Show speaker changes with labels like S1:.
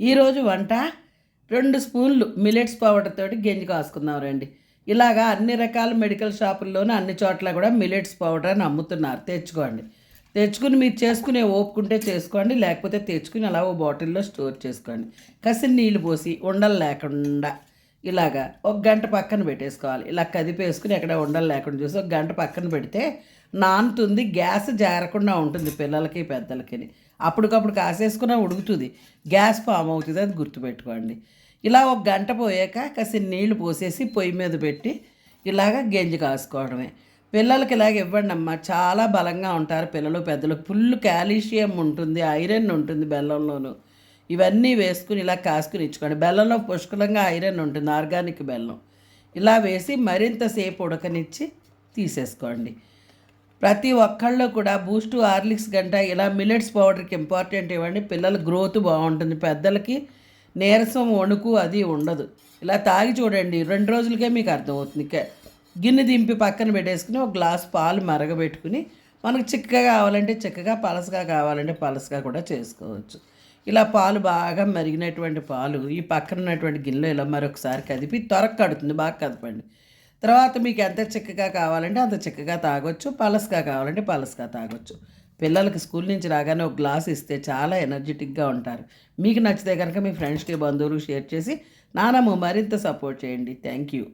S1: ఈరోజు వంట రెండు స్పూన్లు మిలెట్స్ పౌడర్ తోటి గెంజి కాసుకుందాం రండి. ఇలాగా అన్ని రకాల మెడికల్ షాపుల్లోనూ అన్ని చోట్ల కూడా మిలెట్స్ పౌడర్ అని అమ్ముతున్నారు. తెచ్చుకోండి. తెచ్చుకుని మీరు చేసుకునే ఓపుకుంటే చేసుకోండి లేకపోతే తెచ్చుకుని అలా ఓ బాటిల్లో స్టోర్ చేసుకోండి. కసి నీళ్ళు పోసి ఉండలు లేకుండా ఇలాగా ఒక గంట పక్కన పెట్టేసుకోవాలి. ఇలా కదిపేసుకుని ఎక్కడ ఉండలు లేకుండా చూసి ఒక గంట పక్కన పెడితే నానుతుంది గ్యాస్ జారకుండా ఉంటుంది పిల్లలకి పెద్దలకి. అప్పటికప్పుడు కాసేసుకున్నా ఉడుకుతుంది. గ్యాస్ ఫామ్ అవుతుంది అది గుర్తుపెట్టుకోండి. ఇలా ఒక గంట పోయాక కాసి నీళ్ళు పోసేసి పొయ్యి మీద పెట్టి ఇలాగ గెంజి కాసుకోవడమే. పిల్లలకి ఇలాగ ఇవ్వండి అమ్మా చాలా బలంగా ఉంటారు పిల్లలు పెద్దలు. ఫుల్ కాల్షియం ఉంటుంది ఐరన్ ఉంటుంది బెల్లంలోనూ. ఇవన్నీ వేసుకుని ఇలా కాసుకుని ఇచ్చుకోండి. బెల్లంలో పుష్కలంగా ఐరన్ ఉంటుంది ఆర్గానిక్ బెల్లం. ఇలా వేసి మరింత సేపు ఉడకనిచ్చి తీసేసుకోండి. ప్రతి ఒక్కళ్ళు కూడా బూస్ట్ హార్లిక్స్ గంట ఇలా మిల్లెట్స్ పౌడర్కి ఇంపార్టెంట్ ఇవ్వండి. పిల్లల గ్రోత్ బాగుంటుంది. పెద్దలకి నీరసం వణుకు అది ఉండదు. ఇలా తాగి చూడండి. రెండు రోజులకే మీకు అర్థమవుతుంది. క- గిన్నె దింపి పక్కన పెట్టేసుకుని ఒక గ్లాస్ పాలు మరగబెట్టుకుని మనకు చిక్కగా కావాలంటే చిక్కగా పలసగా కావాలంటే పలసగా కూడా చేసుకోవచ్చు. ఇలా పాలు బాగా మరిగినటువంటి పాలు ఈ పక్కన ఉన్నటువంటి గిన్నెలో ఇలా మరొకసారి కదిపి త్వరగా కడుతుంది బాగా కదపండి. తర్వాత మీకు ఎంత చిక్కగా కావాలంటే అంత చిక్కగా తాగొచ్చు పలసగా కావాలంటే పలసగా తాగొచ్చు. పిల్లలకి స్కూల్ నుంచి రాగానే ఒక గ్లాస్ ఇస్తే చాలా ఎనర్జెటిక్గా ఉంటారు. మీకు నచ్చితే కనుక మీ ఫ్రెండ్స్కి బంధువులకు షేర్ చేసి నానమ్మ మరింత సపోర్ట్ చేయండి. Thank you.